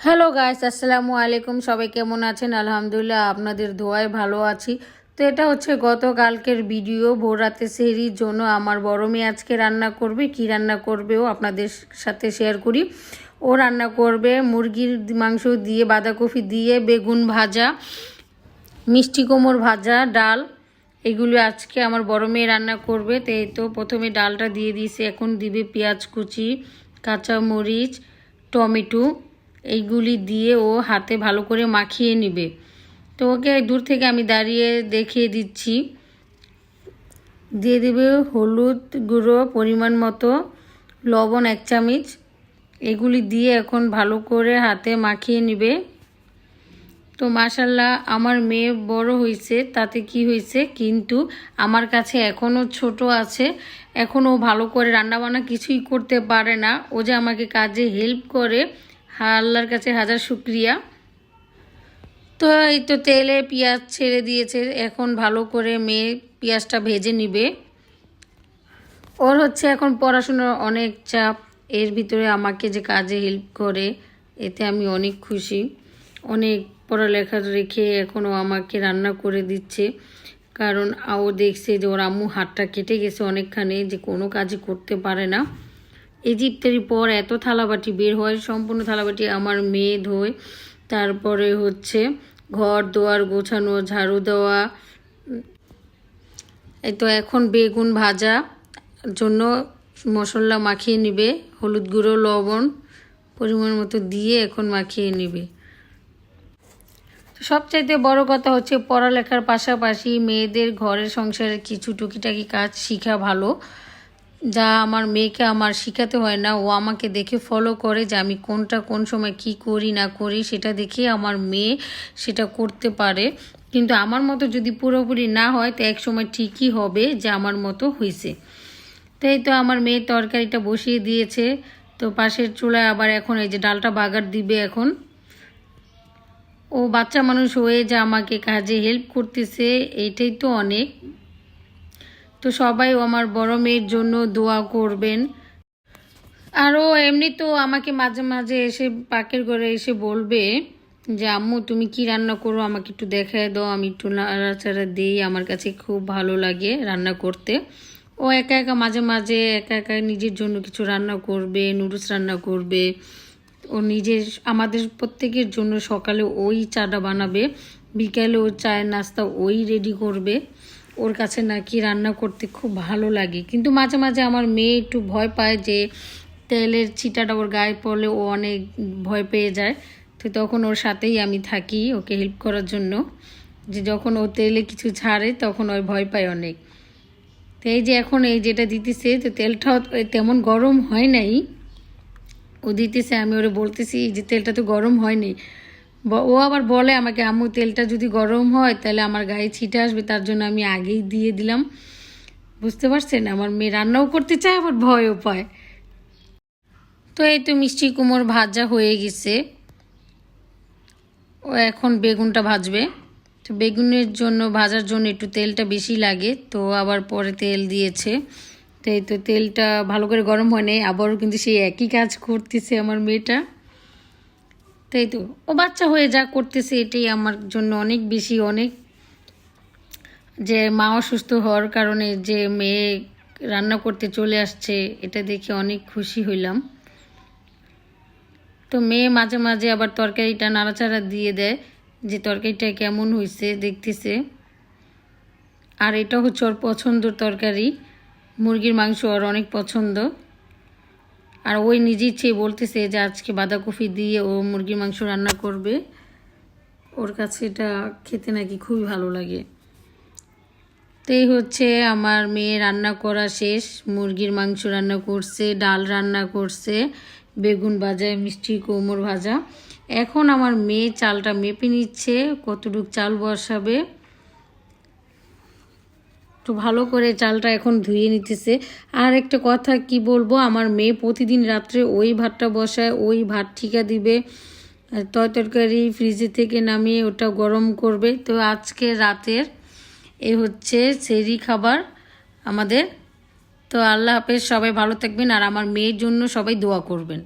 Hello guys, আসসালামু আলাইকুম। সবাই কেমন আছেন? আলহামদুলিল্লাহ আপনাদের ধোয়ায় ভালো আছি। তো এটা হচ্ছে গতকালকের ভিডিও ভোর রাতে সেহরির জন্য আমার বড় মেয়ে আজকে রান্না করবে। কি রান্না করবে ও আপনাদের সাথে শেয়ার করি। ও রান্না করবে মুরগির মাংস দিয়ে, বাঁধাকপি দিয়ে, বেগুন ভাজা, মিষ্টি কোমর ভাজা, ডাল। এগুলো আজকে আমার বড় মেয়ে রান্না করবে। তো এই তো প্রথমে ডালটা দিয়ে দিয়েছি। এখন দিবে পেঁয়াজ কুচি কাঁচা মরিচ টমেটো এইগুলি দিয়ে ও হাতে ভালো করে মাখিয়ে নেবে। তো ওকে দূর থেকে আমি দাঁড়িয়ে দেখিয়ে দিচ্ছি। দিয়ে দেবে হলুদ গুঁড়ো পরিমাণ মতো, লবণ এক চামচ। এগুলি দিয়ে এখন ভালো করে হাতে মাখিয়ে নেবে। তো মাশাল্লাহ, আমার মেয়ে বড় হয়েছে, তাতে কি হয়েছে কিন্তু আমার কাছে এখনও ছোট আছে। এখনও ভালো করে রান্নাবান্না কিছুই করতে পারে না। ও যে আমাকে কাজে হেল্প করে আল্লাহর কাছে হাজার শুক্রিয়া। তো এই তো তেলে পেঁয়াজ ছেড়ে দিয়েছে, এখন ভালো করে মেয়ে পেঁয়াজটা ভেজে নিবে। ওর হচ্ছে এখন পড়াশোনার অনেক চাপ, এর ভিতরে আমাকে যে কাজে হেল্প করে, এতে আমি অনেক খুশি। অনেক পড়ালেখা রেখে এখনও আমাকে রান্না করে দিচ্ছে, কারণ ও দেখছে যে ওর আম্মু হাতটা কেটে গেছে অনেকখানি, যে কোনো কাজই করতে পারে না। ইফতারির পর এত থালাবাটি বের হয়, সম্পূর্ণ থালাবাটি আমার মেয়ে ধোয়। তারপরে হচ্ছে ঘর দোয়ার গোছানো, ঝাড়ু দেওয়া। এই তো এখন বেগুন ভাজা জন্য মশলা মাখিয়ে নিবে, হলুদ গুঁড়ো, লবণ পরিমাণ মতো দিয়ে এখন মাখিয়ে নিবে। সবচাইতে বড় কথা হচ্ছে পড়ালেখার পাশাপাশি মেয়েদের ঘরের সংসারের কিছু টুকিটাকি কাজ শিখা ভালো। যা আমার মেয়েকে আমার শেখাতে হয় না, ও আমাকে দেখে ফলো করে যে আমি কোনটা কোন সময় কি করি না করি সেটা দেখে আমার মেয়ে সেটা করতে পারে। কিন্তু আমার মতো যদি পুরোপুরি না হয়, তো এক সময় ঠিকই হবে যে আমার মতো হয়েছে তাই তো আমার মেয়ে তরকারিটা বসিয়ে দিয়েছে। তো পাশের চুলায় আবার এখন এই যে ডালটা বাগার দিবে এখন। ও বাচ্চা মানুষ হয়ে যে আমাকে কাজে হেল্প করতেছে, এইটাই তো অনেক। তো সবাই আমার বড় মেয়ের জন্য দোয়া করবেন। আরও এমনি তো আমাকে মাঝে মাঝে এসে পাকের ঘরে এসে বলবে যে, আম্মু, তুমি কি রান্না করো? আমাকে একটু দেখায় দাও। আমি একটু নাড়াচাড়া দিই। আমার কাছে খুব ভালো লাগে রান্না করতে। ও একা একা মাঝে মাঝে একা একা নিজের জন্য কিছু রান্না করবে, নুডলস রান্না করবে। ও নিজের আমাদের প্রত্যেকের জন্য সকালে ওই চাটা বানাবে, বিকালে ও চায়ের নাস্তা ওই রেডি করবে। ওর কাছে নাকি রান্না করতে খুব ভালো লাগে। কিন্তু মাঝে মাঝে আমার মেয়ে একটু ভয় পায় যে তেলের ছিটাটা ওর গায়ে পড়লে ও অনেক ভয় পেয়ে যায়। তো তখন ওর সাথেই আমি থাকি ওকে হেল্প করার জন্য। যে যখন ও তেলে কিছু ছাড়ে তখন ওই ভয় পায় অনেক। তো এই যে এখন এই যেটা দিতেছে, তো তেলটাও তেমন গরম হয় নাই। ও দিতেছে, আমি ওরে বলতেছি যে তেলটা তো গরম হয়নি ও আবার বলে আমাকে, আম্মু, তেলটা যদি গরম হয়, তাহলে আমার গায়ে ছিটে আসবে, তার জন্য আমি আগেই দিয়ে দিলাম। বুঝতে পারছেন? আমার মেয়ে রান্নাও করতে চায়, আবার ভয়ও পায়। তো এই তো মিষ্টি কুমোর ভাজা হয়ে গেছে। ও এখন বেগুনটা ভাজবে। তো বেগুনের জন্য, ভাজার জন্য একটু তেলটা বেশি লাগে। তো আবার পরে তেল দিয়েছে। তো এই তো তেলটা ভালো করে গরম হয় নাই আবারও কিন্তু সেই একই কাজ করতেছে আমার মেয়েটা। তাই তো। ও বাচ্চা হয়ে যা করতেছে, এটাই আমার জন্য অনেক বেশি অনেক। যে মা অসুস্থ হওয়ার কারণে যে মেয়ে রান্না করতে চলে আসছে, এটা দেখে অনেক খুশি হইলাম। তো মেয়ে মাঝে মাঝে আবার তরকারিটা নাড়াচাড়া দিয়ে দেয়, যে তরকারিটা কেমন হয়েছে দেখতেছে। আর এটা হচ্ছে ওর পছন্দর তরকারি। মুরগির মাংস ওর অনেক পছন্দ। আর ওই নিজে ইচ্ছে বলতেছে যে আজকে বাঁধাকপি দিয়ে ও মুরগির মাংস রান্না করবে। ওর কাছে এটা খেতে নাকি খুবই ভালো লাগে। তো এই হচ্ছে আমার মেয়ে রান্না করা শেষ। মুরগির মাংস রান্না করছে, ডাল রান্না করছে, বেগুন ভাজা, মিষ্টি, কোমর ভাজা। এখন আমার মেয়ে চালটা মেপে নিচ্ছে, কতটুক চাল বসাবে। একটু ভালো করে চালটা এখন ধুয়ে নিতেছে। আর একটা কথা, কি বলব, আমার মেয়ে প্রতিদিন রাত্রে ওই ভাতটা বসায়, ওই ভাত ঠিকা দিবে তয় তরকারি ফ্রিজে থেকে নামিয়ে ওটা গরম করবে। তো আজকে রাতের এ হচ্ছে সেরি খাবার আমাদের। তো আল্লাহ হাফেজ, সবাই ভালো থাকবেন, আর আমার মেয়ের জন্য সবাই দোয়া করবেন।